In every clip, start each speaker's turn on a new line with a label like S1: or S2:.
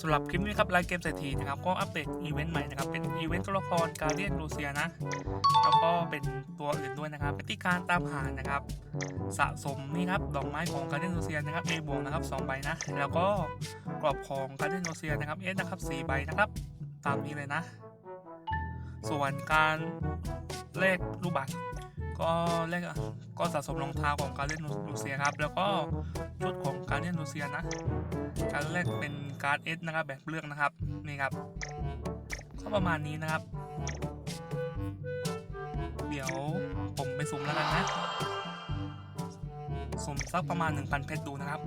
S1: สำหรับคลิปนี้ครับไลฟ์เกมเศรษฐีนะครับก็อัปเดตอีเวนต์ใหม่นะครับเป็นอีเวนต์ตัวละครการเดียนรูเซียนะแล้วก็เป็นตัวอื่นด้วยนะครับวิธีการตามหานะครับ สะสมนี่ครับดอกไม้ของการเดียนรูเซียนะครับ A บวกนะครับ2ใบนะแล้วก็กรอบของการเดียนรูเซียนะครับ S นะครับ4ใบนะครับตามนี้เลยนะ ส่วนการเลขลูกบัตร ก็เลขก็สะสมรองเท้าของการเล่นรูเซียครับ แล้วก็ชุดของการเล่นรูเซียนะ การแรกเป็นการ์ดเอสนะครับแบบเลือกนะครับนี่ครับก็ประมาณนี้นะครับ เดี๋ยวผมไปสุ่มแล้วกันนะสุ่มสักประมาณ 1,000 เพชรดูนะครับ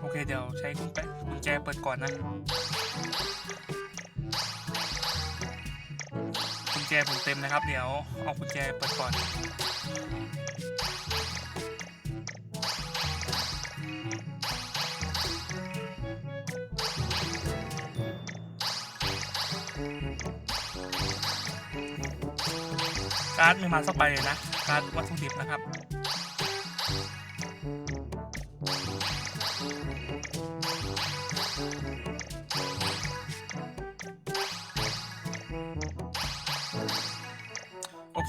S1: โอเคเดี๋ยวใช้กุญแจกุญแจเปิดก่อนนะ ญแจผมเต็มนะครับ เดี๋ยวเอากุญแจเปิดก่อนการ์ดไม่มาสักใบเลยนะ การ์ดวัตถุดิบนะครับ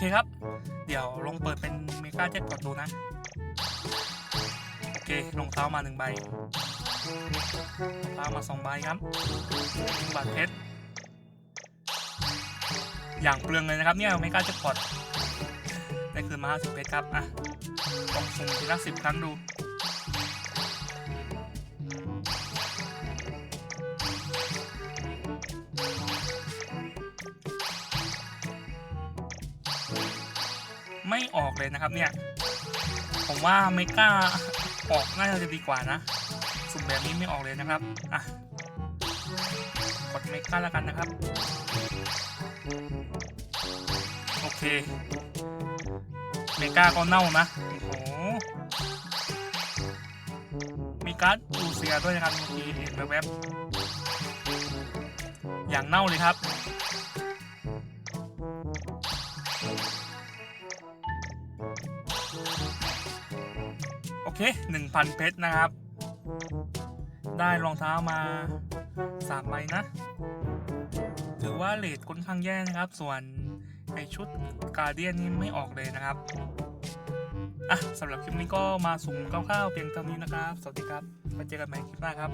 S1: เคครับ เดี๋ยวลองเปิดเป็นเมกาเจ็คพอตดูนะ โอเครองเท้ามาหนึ่งใบรองเท้ามาสองใบครับบาทเพชรอย่างเปลืองเลยนะครับเนี่ยเมกาเจ็ตพอตได้คืนมา 50 เพชรครับ อะลองสุ่มทีละสิบครั้งดู ไม่ออกเลยนะครับเนี่ย ผมว่าเมกาออกน่าจะดีกว่านะ สุ่มแบบนี้ไม่ออกเลยนะครับ อะ กดเมกาแล้วกันนะครับ โอเค เมกาก็เน่านะ โอ้โห มีการ์ดรูเซียด้วยนะครับเมื่อกี้เห็นแวบๆอย่างเน่าเลยครับ 1,000 เพชรนะครับ ได้รองเท้ามา3ใบนะ ถือว่าเลทค่อนข้างแย่นะครับ ส่วนไอชุดการเดียนนี่ไม่ออกเลยนะครับ อะสำหรับคลิปนี้ก็มาสุ่มคร่าวๆเพียงเท่านี้นะครับ สวัสดีครับไว้เจอกันใหม่คลิปหน้าครับ